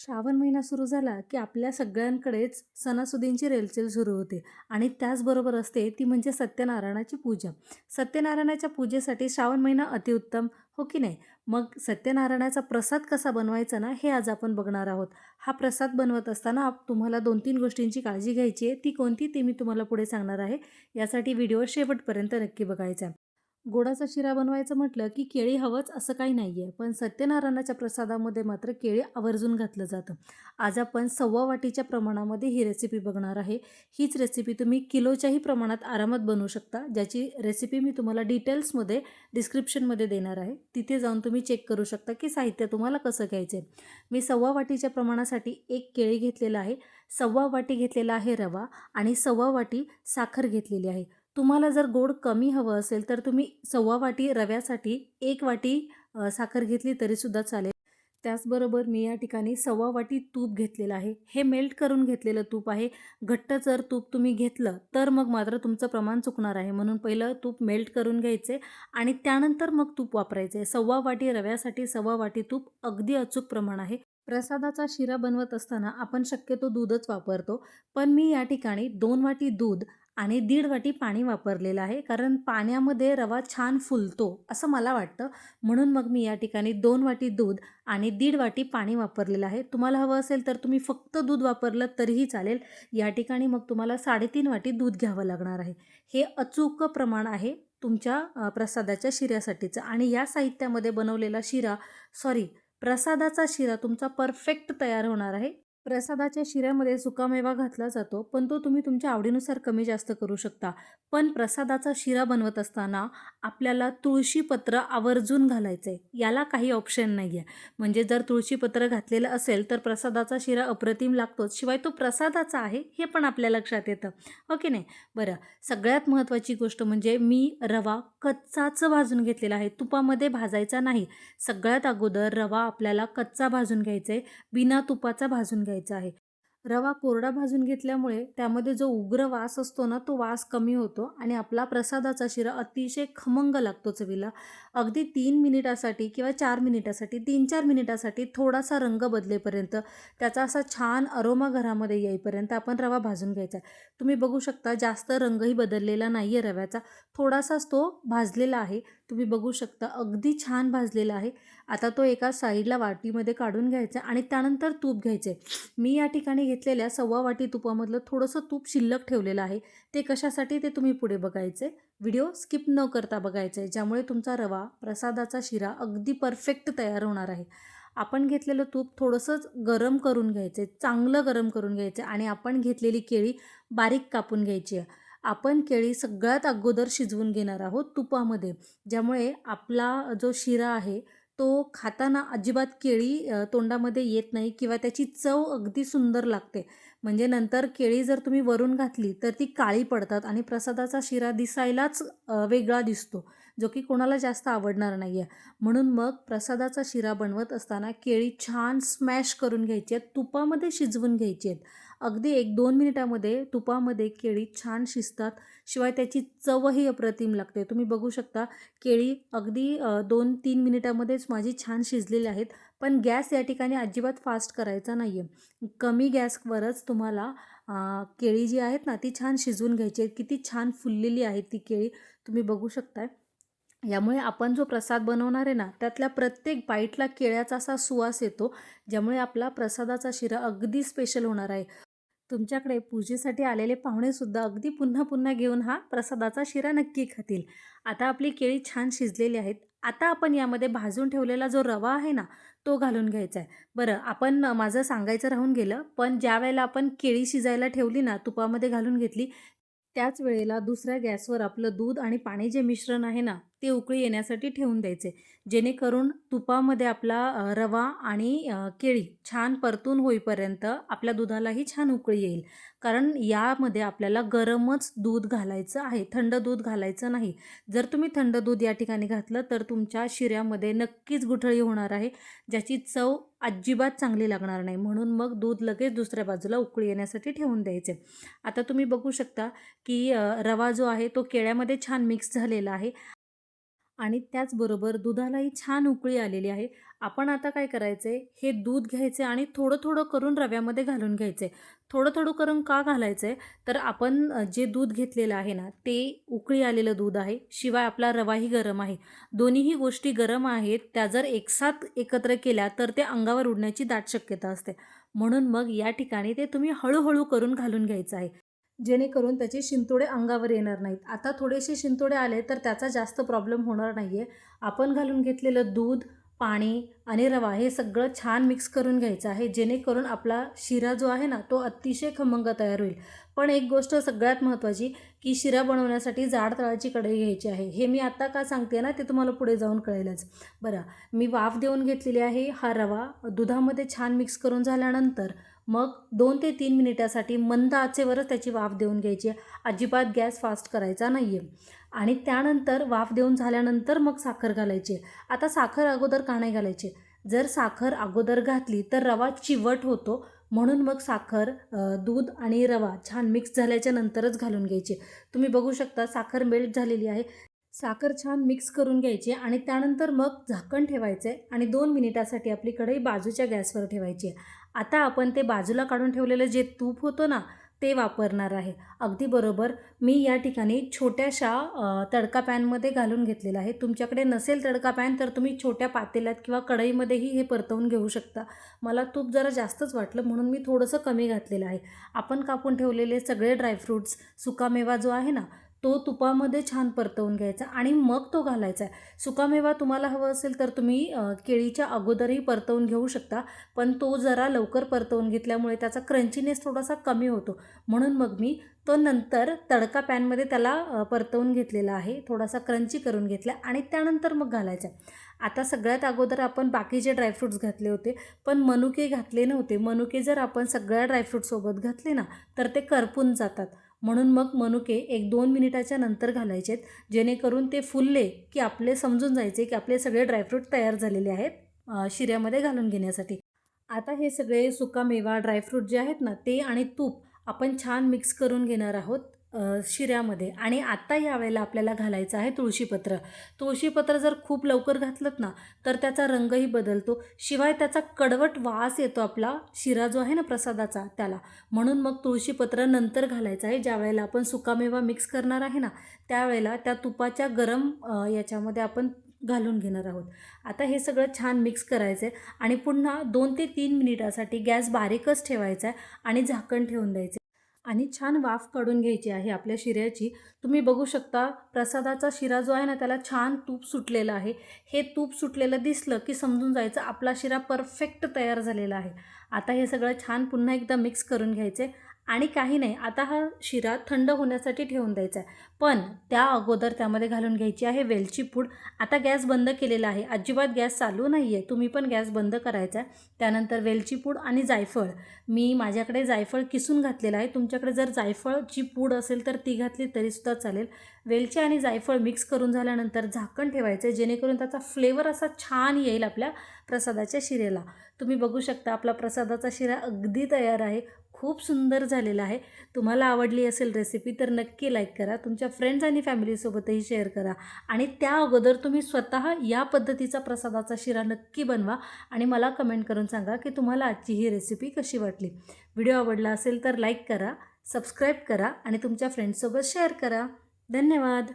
श्रावण महिना सुरू झाला की आपल्या सगळ्यांकडेच सणासुदींची रेलचेल सुरू होते आणि त्याचबरोबर असते ती म्हणजे सत्यनारायणाची पूजा. सत्यनारायणाच्या पूजेसाठी श्रावण महिना अतिउत्तम हो की नाही? मग सत्यनारायणाचा प्रसाद कसा बनवायचा ना हे आज आपण बघणार आहोत. हा प्रसाद बनवत असताना तुम्हाला दोन तीन गोष्टींची काळजी घ्यायची आहे. ती कोणती ते मी तुम्हाला पुढे सांगणार आहे. यासाठी व्हिडिओ शेवटपर्यंत नक्की बघायचा आहे. गोडाचा शिरा बनवायचं म्हटलं की केळी हवंच असं काही नाही आहे पण सत्यनारायणाच्या प्रसादामध्ये मात्र केळी आवर्जून घातलं जातं. आज आपण सव्वा वाटीच्या प्रमाणामध्ये ही रेसिपी बघणार आहे. हीच रेसिपी तुम्ही किलोच्याही प्रमाणात आरामात बनवू शकता ज्याची रेसिपी मी तुम्हाला डिटेल्समध्ये डिस्क्रिप्शनमध्ये देणार आहे. तिथे जाऊन तुम्ही चेक करू शकता की साहित्य तुम्हाला कसं घ्यायचं आहे मी सव्वा वाटीच्या प्रमाणासाठी एक केळी घेतलेलं आहे. सव्वा वाटी घेतलेला आहे रवा आणि सव्वा वाटी साखर घेतलेली आहे. तुम्हाला जर गोड कमी हवं असेल तर तुम्ही सव्वा वाटी रव्यासाठी एक वाटी साखर घेतली तरीसुद्धा चालेल. त्याचबरोबर मी या ठिकाणी सव्वा वाटी तूप घेतलेलं आहे. हे मेल्ट करून घेतलेलं तूप आहे. घट्ट जर तूप तुम्ही घेतलं तर मग मात्र तुमचं प्रमाण चुकणार आहे. म्हणून पहिलं तूप मेल्ट करून घ्यायचे आणि त्यानंतर मग तूप वापरायचे. सव्वा वाटी रव्यासाठी सव्वा वाटी तूप अगदी अचूक प्रमाण आहे. प्रसादाचा शिरा बनवत असताना आपण शक्यतो दूधच वापरतो. पण मी या ठिकाणी दोन वाटी दूध आणि दीड वाटी पाणी वापरलेलं आहे. कारण पाण्यामध्ये रवा छान फुलतो असं मला वाटतं. म्हणून मग मी या ठिकाणी दोन वाटी दूध आणि दीड वाटी पाणी वापरलेलं आहे. तुम्हाला हवं असेल तर तुम्ही फक्त दूध वापरलं तरीही चालेल. या ठिकाणी मग तुम्हाला साडेतीन वाटी दूध घ्यावं लागणार आहे. हे अचूक प्रमाण आहे तुमच्या प्रसादाच्या शिऱ्यासाठीचं. आणि या साहित्यामध्ये बनवलेला शिरा सॉरी प्रसादाचा शिरा तुमचा परफेक्ट तयार होणार आहे. प्रसादाच्या शिऱ्यामध्ये सुकामेवा घातला जातो पण तो तुम्ही तुमच्या आवडीनुसार कमी जास्त करू शकता. पण प्रसादाचा शिरा बनवत असताना आपल्याला तुळशीपत्र आवर्जून घालायचं आहे याला काही ऑप्शन नाही आहे म्हणजे जर तुळशीपत्र घातलेलं असेल तर प्रसादाचा शिरा अप्रतिम लागतोच. शिवाय तो प्रसादाचा आहे हे पण आपल्या लक्षात येतं. हो की नाही? बरं. सगळ्यात महत्त्वाची गोष्ट म्हणजे मी रवा कच्चाच भाजून घेतलेला आहे. तुपामध्ये भाजायचा नाही. सगळ्यात अगोदर रवा आपल्याला कच्चा भाजून घ्यायचा आहे बिना तुपाचा भाजून घ्यायचा. घ्यायचा आहे. रवा कोरडा भाजून घेतल्यामुळे त्यामध्ये जो उग्र वास असतो ना तो वास कमी होतो आणि आपला प्रसादाचा शिरा अतिशय खमंग लागतो चवीला. अगदी तीन मिनिटासाठी किंवा चार मिनिटासाठी तीन चार मिनिटासाठी थोडासा रंग बदलेपर्यंत त्याचा असा छान अरोमा घरामध्ये येईपर्यंत आपण रवा भाजून घ्यायचा तुम्ही बघू शकता जास्त रंगही बदललेला नाही आहे रव्याचा. थोडासाच तो भाजलेला आहे. तुम्ही बघू शकता अगदी छान भाजलेला आहे. आता तो एका साईडला वाटीमध्ये काढून घ्यायचा आणि त्यानंतर तूप घ्यायचे. मी या ठिकाणी घेतलेल्या सव्वा वाटी तुपामधलं थोडंसं तूप शिल्लक ठेवलेलं आहे. ते कशासाठी ते तुम्ही पुढे बघायचे. व्हिडिओ स्किप न करता बघायचे ज्यामुळे तुमचा रवा प्रसादाचा शिरा अगदी परफेक्ट तयार होणार आहे. आपण घेतलेलं तूप थोडंसंच गरम करून घ्यायचे चांगलं गरम करून घ्यायचं आणि आपण घेतलेली केळी बारीक कापून घ्यायची आहे. आपण केळी सगळ्यात अगोदर शिजवून घेणार आहोत तुपामध्ये ज्यामुळे आपला जो शिरा आहे तो खाताना अजिबात केळी तोंडामध्ये येत नाही किंवा त्याची चव अगदी सुंदर लागते. म्हणजे नंतर केळी जर तुम्ही वरून घातली तर ती काळी पडतात आणि प्रसादाचा शिरा दिसायलाच वेगळा दिसतो जो की कोणाला जास्त आवडणार नाही आहे म्हणून मग प्रसादाचा शिरा बनवत असताना केळी छान स्मॅश करून घ्यायची आहेत तुपामध्ये शिजवून घ्यायची आहेत. अगदी एक दोन मिनिटामध्ये तुपामध्ये केळी छान शिजतात. शिवाय त्याची चवही अप्रतिम लागते. तुम्ही बघू शकता केळी अगदी दोन तीन मिनिटामध्येच माझी छान शिजलेली आहेत. पण गॅस या ठिकाणी अजिबात फास्ट करायचा नाही आहे कमी गॅसवरच तुम्हाला केळी जी आहेत ना ती छान शिजवून घ्यायची आहेत. किती छान फुललेली आहे ती केळी. तुम्ही बघू शकताय. यामुळे आपण जो प्रसाद बनवणार आहे ना त्यातल्या प्रत्येक बाईटला केळ्याचा असा सुवास येतो ज्यामुळे आपला प्रसादाचा शिरा अगदी स्पेशल होणार आहे. तुमच्याकडे पूजेसाठी आलेले पाहुणेसुद्धा अगदी पुन्हा पुन्हा घेऊन हा प्रसादाचा शिरा नक्की खातील. आता आपली केळी छान शिजलेली आहेत. आता आपण यामध्ये भाजून ठेवलेला जो रवा आहे ना तो घालून घ्यायचा आहे बरं आपण माझं सांगायचं राहून गेलं पण ज्या वेळेला आपण केळी शिजायला ठेवली ना तुपामध्ये घालून घेतली त्याच वेळेला दुसऱ्या गॅसवर आपलं दूध आणि पाणी जे मिश्रण आहे ना ते उकळी येण्यासाठी ठेवून द्यायचे. जेणेकरून तुपामध्ये आपला रवा आणि केळी छान परतून होईपर्यंत आपल्या दुधालाही छान उकळी येईल. कारण यामध्ये आपल्याला गरमच दूध घालायचं आहे. थंड दूध घालायचं नाही. जर तुम्ही थंड दूध या ठिकाणी घातलं तर तुमच्या शिऱ्यामध्ये नक्कीच गुठळी होणार आहे. ज्याची चव अजिबात चांगली लागणार नाही. म्हणून मग दूध लगेच दुसऱ्या बाजूला उकळी येण्यासाठी ठेवून द्यायचे. आता तुम्ही बघू शकता की रवा जो आहे तो केळ्यामध्ये छान मिक्स झालेला आहे. आणि त्याचबरोबर दुधालाही छान उकळी आलेली आहे. आपण आता काय करायचं आहे हे दूध घ्यायचे आणि थोडं थोडं करून रव्यामध्ये घालून घ्यायचे थोडं थोडं करून का घालायचं आहे तर आपण जे दूध घेतलेलं आहे ना ते उकळी आलेलं दूध आहे. शिवाय आपला रवाही गरम आहे. दोन्हीही गोष्टी गरम आहेत. त्या जर एकसाथ एकत्र केल्या तर ते अंगावर उडण्याची दाट शक्यता असते. म्हणून मग या ठिकाणी ते तुम्ही हळूहळू करून घालून घ्यायचं आहे. जेणेकरून त्याचे शिंतोडे अंगावर येणार नाहीत. आता थोडेसे शिंतोडे आले तर त्याचा जास्त प्रॉब्लेम होणार नाही आहे आपण घालून घेतलेलं दूध पाणी आणि रवा हे सगळं छान मिक्स करून घ्यायचं आहे. जेणेकरून आपला शिरा जो आहे ना तो अतिशय खमंग तयार होईल. पण एक गोष्ट सगळ्यात महत्त्वाची की शिरा बनवण्यासाठी जाड तळाची कढई घ्यायची आहे. हे मी आत्ता का सांगते ना ते तुम्हाला पुढे जाऊन कळेलच. बरं मी वाफ देऊन घेतलेली आहे हा रवा. दुधामध्ये छान मिक्स करून झाल्यानंतर मग दोन ते तीन मिनिटासाठी मंद आचेवरच त्याची वाफ देऊन घ्यायची. अजिबात गॅस फास्ट करायचा नाही आहे आणि त्यानंतर वाफ देऊन झाल्यानंतर मग साखर घालायची. आहे आता साखर अगोदर का नाही घालायची? जर साखर अगोदर घातली तर रवा चिवट होतो. म्हणून मग साखर दूध आणि रवा छान मिक्स झाल्याच्या नंतरच घालून घ्यायची. तुम्ही बघू शकता साखर मेल्ट झालेली आहे. साखर छान मिक्स करून घ्यायची आणि त्यानंतर मग झाकण ठेवायचं आहे आणि दोन मिनिटासाठी आपली कढई बाजूच्या गॅसवर ठेवायची. आहे आता आपण ते बाजूला काढून ठेवलेलं जे तूप होतं ना ते वापरणार आहे. अगदी बरोबर. मी या ठिकाणी छोट्याशा तडका पॅनमध्ये घालून घेतलेला आहे. तुमच्याकडे नसेल तडका पॅन तर तुम्ही छोट्या पातेल्यात किंवा कढईमध्येही हे परतवून घेऊ शकता. मला तूप जरा जास्तच वाटलं म्हणून मी थोडंसं कमी घातलेलं आहे. आपण कापून ठेवलेले सगळे ड्रायफ्रूट्स सुकामेवा जो आहे ना तो तुपामध्ये छान परतवून घ्यायचा आणि मग तो घालायचा. आहे सुकामेवा तुम्हाला हवं असेल तर तुम्ही केळीच्या अगोदरही परतवून घेऊ शकता पण तो जरा लवकर परतवून घेतल्यामुळे त्याचा क्रंचीनेस थोडासा कमी होतो. म्हणून मग मी तो नंतर तडका पॅनमध्ये त्याला परतवून घेतलेला आहे थोडासा क्रंची करून घेतला आणि त्यानंतर मग घालायचा. आता सगळ्यात अगोदर आपण बाकीचे ड्रायफ्रूट्स घातले होते पण मनुके घातले नव्हते. मनुके जर आपण सगळ्या ड्रायफ्रूटसोबत घातले ना तर ते करपून जातात. म्हणून मग मनुके एक दोन मिनिटाच्या नंतर घालायचेत जेणेकरून ते फुलले की आपले समजून जायचे की आपले सगळे ड्रायफ्रूट तयार झालेले आहेत शिऱ्यामध्ये घालून घेण्यासाठी. आता हे सगळे सुकामेवा ड्रायफ्रूट जे आहेत ना ते आणि तूप आपण छान मिक्स करून घेणार आहोत. शिऱ्यामध्ये. आणि आत्ता यावेळेला आपल्याला घालायचं आहे तुळशीपत्र. तुळशीपत्र जर खूप लवकर घातलं ना तर त्याचा रंगही बदलतो. शिवाय त्याचा कडवट वास येतो आपला शिरा जो आहे ना प्रसादाचा त्याला. म्हणून मग तुळशीपत्र नंतर घालायचं आहे. ज्या वेळेला आपण सुकामेवा मिक्स करणार आहे ना त्यावेळेला त्या तुपाच्या गरम याच्यामध्ये आपण घालून घेणार आहोत. आता हे सगळं छान मिक्स करायचं आहे आणि पुन्हा दोन ते तीन मिनिटासाठी गॅस बारीकच ठेवायचा आहे आणि झाकण ठेवून द्यायचे आणि छान वाफ काढून घ्यायची आहे आपल्या शिऱ्याची. तुम्ही बघू शकता प्रसादाचा शिरा जो आहे ना त्याला छान तूप सुटलेलं आहे. हे तूप सुटलेलं दिसलं की समजून जायचं आपला शिरा परफेक्ट तयार झालेला आहे. आता हे सगळं छान पुन्हा एकदा मिक्स करून घ्यायचे. आणि काही नाही. आता हा शिरा थंड होण्यासाठी ठेवून द्यायचा आहे. पण त्या अगोदर त्यामध्ये घालून घ्यायची आहे वेलची पूड. आता गॅस बंद केलेला आहे. अजिबात गॅस चालू नाही आहे तुम्ही पण गॅस बंद करायचा आहे. त्यानंतर वेलची पूड आणि जायफळ. मी माझ्याकडे जायफळ किसून घातलेलं आहे. तुमच्याकडे जर जायफळची पूड असेल तर ती घातली तरीसुद्धा चालेल. वेलची आणि जायफळ मिक्स करून झाल्यानंतर झाकण ठेवायचं आहे. जेणेकरून त्याचा फ्लेवर असा छान येईल आपल्या प्रसादाच्या शिरेला. तुम्ही बघू शकता आपला प्रसादाचा शिरा अगदी तयार आहे. खूप सुंदर झालेला आहे. तुम्हाला आवडली असेल रेसिपी तर नक्की लाईक करा. तुमच्या फ्रेंड्स आणि फॅमिलीसोबतही शेअर करा. आणि त्या अगोदर तुम्ही स्वतः या पद्धतीचा प्रसादाचा शिरा नक्की बनवा आणि मला कमेंट करून सांगा की तुम्हाला आजची ही रेसिपी कशी वाटली. व्हिडिओ आवडला असेल तर लाईक करा सबस्क्राईब करा आणि तुमच्या फ्रेंड्ससोबत शेअर करा. धन्यवाद.